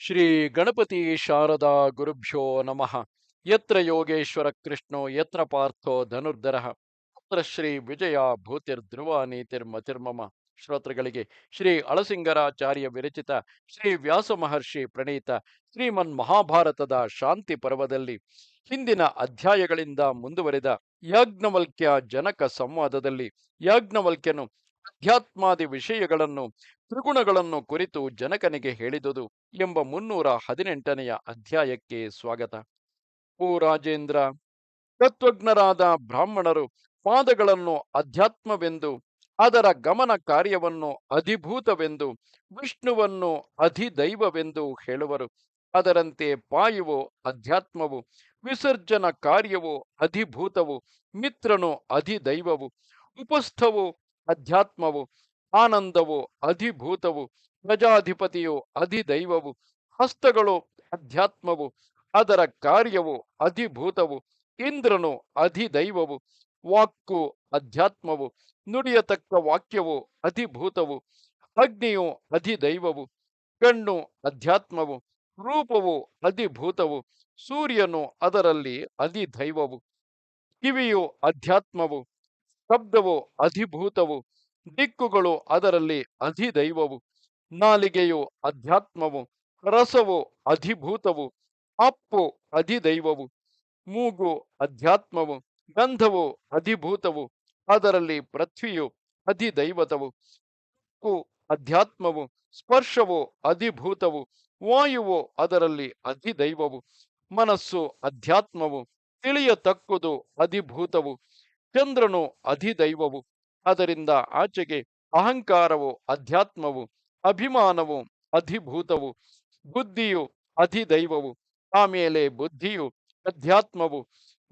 ಶ್ರೀ ಗಣಪತಿ ಶಾರದಾ ಗುರುಭ್ಯೋ ನಮಃ. ಯತ್ರ ಯೋಗೇಶ್ವರ ಕೃಷ್ಣೋ, ಯತ್ರ ಪಾರ್ಥೋ ಧನುರ್ಧರ. ಅತ್ರ ಶ್ರೀ ವಿಜಯ ಭೂತಿರ್ ಧ್ರುವ ನೀತಿರ್ಮತಿರ್ಮಮ ಶ್ರೋತೃಗಳಿಗೆ ಶ್ರೀ ಅಳಸಿಂಗರಾಚಾರ್ಯ ವಿರಚಿತ ಶ್ರೀ ವ್ಯಾಸ ಮಹರ್ಷಿ ಪ್ರಣೀತ ಶ್ರೀಮನ್ ಮಹಾಭಾರತದ ಶಾಂತಿ ಪರ್ವದಲ್ಲಿ ಹಿಂದಿನ ಅಧ್ಯಾಯಗಳಿಂದ ಮುಂದುವರೆದ ಯಾಜ್ಞವಲ್ಕ್ಯ ಜನಕ ಸಂವಾದದಲ್ಲಿ ಯಾಜ್ಞವಲ್ಕ್ಯನು ಅಧ್ಯಾತ್ಮಾದಿ ವಿಷಯಗಳನ್ನು ತ್ರಿಗುಣಗಳನ್ನು ಕುರಿತು ಜನಕನಿಗೆ ಹೇಳಿದುದು ಎಂಬ ಮುನ್ನೂರ ಹದಿನೆಂಟನೆಯ ಅಧ್ಯಾಯಕ್ಕೆ ಸ್ವಾಗತ. ಓ ರಾಜೇಂದ್ರ, ತತ್ವಜ್ಞರಾದ ಬ್ರಾಹ್ಮಣರು ಪಾದಗಳನ್ನು ಅಧ್ಯಾತ್ಮವೆಂದು, ಅದರ ಗಮನ ಕಾರ್ಯವನ್ನು ಅಧಿಭೂತವೆಂದು, ವಿಷ್ಣುವನ್ನು ಅಧಿದೈವವೆಂದು ಹೇಳುವರು. ಅದರಂತೆ ಪಾಯುವು ಅಧ್ಯಾತ್ಮವು, ವಿಸರ್ಜನ ಕಾರ್ಯವು ಅಧಿಭೂತವು, ಮಿತ್ರನು ಅಧಿದೈವವು, ಉಪಸ್ಥವು ಅಧ್ಯಾತ್ಮವು ಆನಂದವು, ಅಧಿಭೂತವು, ಪ್ರಜಾಧಿಪತಿಯು, ಅಧಿದೈವವು, ಹಸ್ತಗಳು, ಅಧ್ಯಾತ್ಮವು, ಅದರ ಕಾರ್ಯವು, ಅಧಿಭೂತವು, ಇಂದ್ರನು, ಅಧಿದೈವವು, ವಾಕ್ಕು, ಅಧ್ಯಾತ್ಮವು, ನುಡಿಯತಕ್ಕ ವಾಕ್ಯವು, ಅಧಿಭೂತವು, ಅಗ್ನಿಯು, ಅಧಿದೈವವು, ಕಣ್ಣು, ಅಧ್ಯಾತ್ಮವು, ರೂಪವು, ಅಧಿಭೂತವು, ಸೂರ್ಯನು ಅದರಲ್ಲಿ ಅಧಿದೈವವು, ಕಿವಿಯು ಅಧ್ಯಾತ್ಮವು ಶಬ್ದವು, ಅಧಿಭೂತವು, ದಿಕ್ಕುಗಳು ಅದರಲ್ಲಿ ಅಧಿದೈವವು, ನಾಲಿಗೆಯು ಅಧ್ಯಾತ್ಮವು, ರಸವು ಅಧಿಭೂತವು, ಅಪ್ಪು ಅಧಿದೈವವು, ಮೂಗು ಅಧ್ಯಾತ್ಮವು, ಗಂಧವು ಅಧಿಭೂತವು, ಅದರಲ್ಲಿ ಪೃಥ್ವಿಯು ಅಧಿದೈವತವು ಕು ಅಧ್ಯಾತ್ಮವು, ಸ್ಪರ್ಶವು ಅಧಿಭೂತವು, ವಾಯುವು ಅದರಲ್ಲಿ ಅಧಿದೈವವು, ಮನಸ್ಸು ಅಧ್ಯಾತ್ಮವು, ತಿಳಿಯತಕ್ಕುದು ಅಧಿಭೂತವು ಚಂದ್ರನು ಅಧಿದೈವವು. ಅದರಿಂದ ಆಚೆಗೆ ಅಹಂಕಾರವು ಅಧ್ಯಾತ್ಮವು, ಅಭಿಮಾನವು ಅಧಿಭೂತವು, ಬುದ್ಧಿಯು ಅಧಿದೈವವು ಆಮೇಲೆ ಬುದ್ಧಿಯು ಅಧ್ಯಾತ್ಮವು,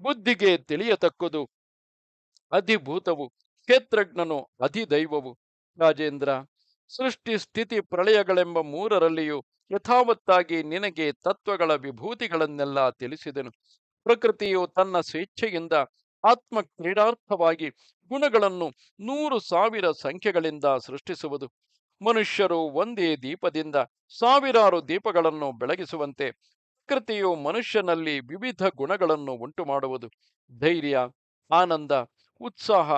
ಬುದ್ಧಿಗೆ ತಿಳಿಯತಕ್ಕದು ಅಧಿಭೂತವು, ಕ್ಷೇತ್ರಜ್ಞನು ಅಧಿದೈವವು. ರಾಜೇಂದ್ರ, ಸೃಷ್ಟಿ ಸ್ಥಿತಿ ಪ್ರಳಯಗಳೆಂಬ ಮೂರರಲ್ಲಿಯೂ ಯಥಾವತ್ತಾಗಿ ನಿನಗೆ ತತ್ವಗಳ ವಿಭೂತಿಗಳನ್ನೆಲ್ಲ ತಿಳಿಸಿದನು. ಪ್ರಕೃತಿಯು ತನ್ನ ಸ್ವೇಚ್ಛೆಯಿಂದ ಆತ್ಮ ಕ್ರೀಡಾರ್ಥವಾಗಿ ಗುಣಗಳನ್ನು ನೂರು ಸಾವಿರ ಸಂಖ್ಯೆಗಳಿಂದ ಸೃಷ್ಟಿಸುವುದು. ಮನುಷ್ಯರು ಒಂದೇ ದೀಪದಿಂದ ಸಾವಿರಾರು ದೀಪಗಳನ್ನು ಬೆಳಗಿಸುವಂತೆ ಪ್ರಕೃತಿಯು ಮನುಷ್ಯನಲ್ಲಿ ವಿವಿಧ ಗುಣಗಳನ್ನು ಉಂಟು ಮಾಡುವುದು ಧೈರ್ಯ, ಆನಂದ, ಉತ್ಸಾಹ,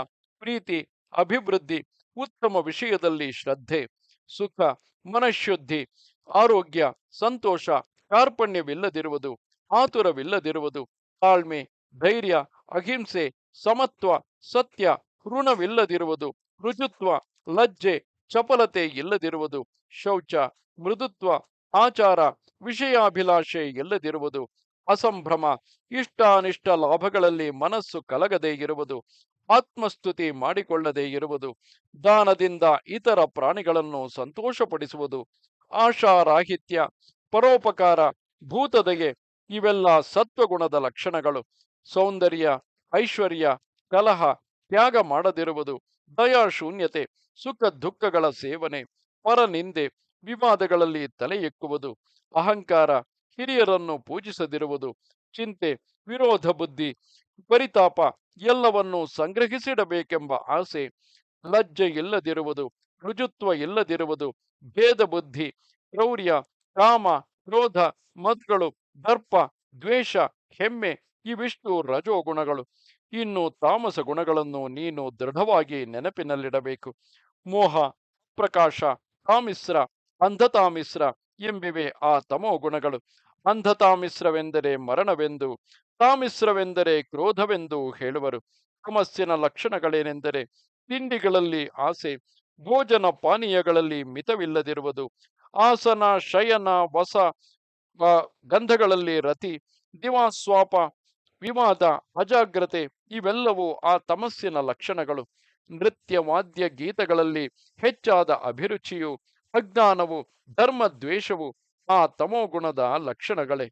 ಪ್ರೀತಿ, ಅಭಿವೃದ್ಧಿ, ಉತ್ತಮ ವಿಷಯದಲ್ಲಿ ಶ್ರದ್ಧೆ, ಸುಖ, ಮನಃಶುದ್ಧಿ, ಆರೋಗ್ಯ, ಸಂತೋಷ, ಕಾರ್ಪಣ್ಯವಿಲ್ಲದಿರುವುದು, ಆತುರವಿಲ್ಲದಿರುವುದು, ತಾಳ್ಮೆ, ಧೈರ್ಯ ಅಹಿಂಸೆ, ಸಮತ್ವ, ಸತ್ಯ ಋಣವಿಲ್ಲದಿರುವುದು, ಋಜುತ್ವ, ಲಜ್ಜೆ, ಚಪಲತೆ ಇಲ್ಲದಿರುವುದು, ಶೌಚ, ಮೃದುತ್ವ, ಆಚಾರ, ವಿಷಯಾಭಿಲಾಷೆ ಇಲ್ಲದಿರುವುದು, ಅಸಂಭ್ರಮ, ಇಷ್ಟಾನಿಷ್ಟ ಲಾಭಗಳಲ್ಲಿ ಮನಸ್ಸು ಕಲಗದೇ ಇರುವುದು, ಆತ್ಮಸ್ತುತಿ ಮಾಡಿಕೊಳ್ಳದೇ ಇರುವುದು, ದಾನದಿಂದ ಇತರ ಪ್ರಾಣಿಗಳನ್ನು ಸಂತೋಷಪಡಿಸುವುದು, ಆಶಾರಾಹಿತ್ಯ, ಪರೋಪಕಾರ, ಭೂತದೆಗೆ ಇವೆಲ್ಲ ಸತ್ವಗುಣದ ಲಕ್ಷಣಗಳು. ಸೌಂದರ್ಯ, ಐಶ್ವರ್ಯ, ಕಲಹ, ತ್ಯಾಗ ಮಾಡದಿರುವುದು ದಯಾಶೂನ್ಯತೆ ಸುಖ ದುಃಖಗಳ ಸೇವನೆ ಪರನಿಂದೆ ವಿವಾದಗಳಲ್ಲಿ ತಲೆ ಎಕ್ಕುವುದು, ಅಹಂಕಾರ, ಹಿರಿಯರನ್ನು ಪೂಜಿಸದಿರುವುದು, ಚಿಂತೆ, ವಿರೋಧ ಬುದ್ಧಿ, ಪರಿತಾಪ ಎಲ್ಲವನ್ನೂ ಸಂಗ್ರಹಿಸಿಡಬೇಕೆಂಬ ಆಸೆ, ಲಜ್ಜೆ ಇಲ್ಲದಿರುವುದು, ರುಜುತ್ವ ಇಲ್ಲದಿರುವುದು, ಭೇದ ಬುದ್ಧಿ, ಕ್ರೌರ್ಯ, ಕಾಮ, ಕ್ರೋಧ ಮದ್ಗಳು ದರ್ಪ, ದ್ವೇಷ, ಹೆಮ್ಮೆ ಇವಿಷ್ಟು ರಜೋಗುಣಗಳು. ಇನ್ನು ತಾಮಸ ಗುಣಗಳನ್ನು ನೀನು ದೃಢವಾಗಿ ನೆನಪಿನಲ್ಲಿಡಬೇಕು. ಮೋಹ, ಪ್ರಕಾಶ, ತಾಮಿಸ್ರ, ಅಂಧತಾಮಿಸ್ರ ಎಂಬಿವೆ ಆ ತಮೋ ಗುಣಗಳು. ಅಂಧತಾಮಿಸ್ರವೆಂದರೆ ಮರಣವೆಂದು, ತಾಮಿಸ್ರವೆಂದರೆ ಕ್ರೋಧವೆಂದು ಹೇಳುವರು. ತಮಸ್ಸಿನ ಲಕ್ಷಣಗಳೇನೆಂದರೆ ತಿಂಡಿಗಳಲ್ಲಿ ಆಸೆ, ಭೋಜನ ಪಾನೀಯಗಳಲ್ಲಿ ಮಿತವಿಲ್ಲದಿರುವುದು. ಆಸನ, ಶಯನ, ವಸ ಗಂಧಗಳಲ್ಲಿ ರತಿ, ದಿವಾಸ್ವಾಪ ವಿವಾದ, ಅಜಾಗ್ರತೆ ಇವೆಲ್ಲವೂ ಆ ತಮಸ್ಸಿನ ಲಕ್ಷಣಗಳು. ನೃತ್ಯ, ವಾದ್ಯ ಗೀತಗಳಲ್ಲಿ ಹೆಚ್ಚಾದ ಅಭಿರುಚಿಯು, ಅಜ್ಞಾನವು ಧರ್ಮ ದ್ವೇಷವು ಆ ತಮೋಗುಣದ ಲಕ್ಷಣಗಳೇ.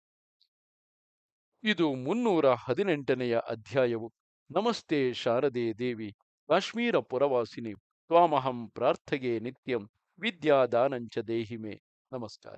ಇದು ಮುನ್ನೂರ ಹದಿನೆಂಟನೆಯ ಅಧ್ಯಾಯವು. ನಮಸ್ತೆ ಶಾರದೆ ದೇವಿ ಕಾಶ್ಮೀರ ಪುರವಾಸಿನಿ ತ್ವಾಮಹಂ ಪ್ರಾರ್ಥಗೆ ನಿತ್ಯಂ ವಿದ್ಯಾದಾನಂಚ ದೇಹಿಮೆ. ನಮಸ್ಕಾರ.